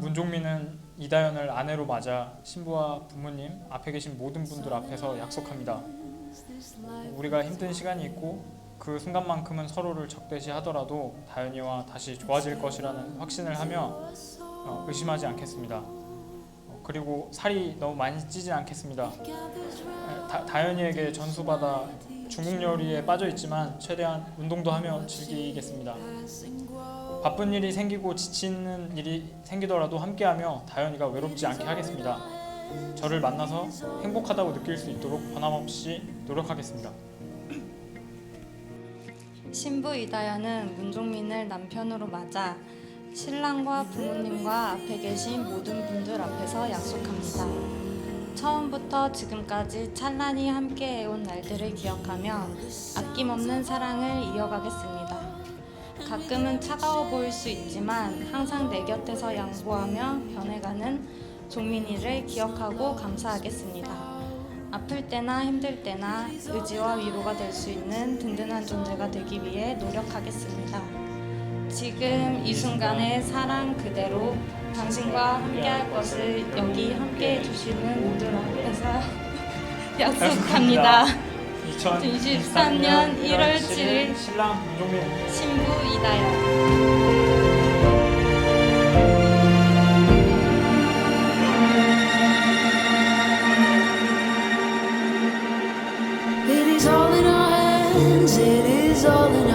문종민은 이다연을 아내로 맞아 신부와 부모님 앞에 계신 모든 분들 앞에서 약속합니다. 우리가 힘든 시간이 있고 그 순간만큼은 서로를 적대시 하더라도 다연이와 다시 좋아질 것이라는 확신을 하며 어, 의심하지 않겠습니다. 어, 그리고 살이 너무 많이 찌지 않겠습니다. 에, 다, 다연이에게 전수받아 중국 요리에 빠져 있지만 최대한 운동도 하며 즐기겠습니다. 바쁜 일이 생기고 지치는 일이 생기더라도 함께하며 다연이가 외롭지 않게 하겠습니다. 저를 만나서 행복하다고 느낄 수 있도록 변함없이 노력하겠습니다. 신부 이다연은 문종민을 남편으로 맞아 신랑과 부모님과 앞에 계신 모든 분들 앞에서 약속합니다. 처음부터 지금까지 찬란히 함께해온 날들을 기억하며 아낌없는 사랑을 이어가겠습니다. 가끔은 차가워 보일 수 있지만 항상 내 곁에서 양보하며 변해가는 종민이를 기억하고 감사하겠습니다. 아플 때나 힘들 때나 의지와 위로가 될 수 있는 든든한 존재가 되기 위해 노력하겠습니다. 지금 이 순간의 사랑 그대로 당신과 함께할 것을 여기 함께해 주시는 모든 앞에서 약속합니다. 2023년 1월 7일 신랑 문종민 신부 이다연 It is all in our hands, it is all in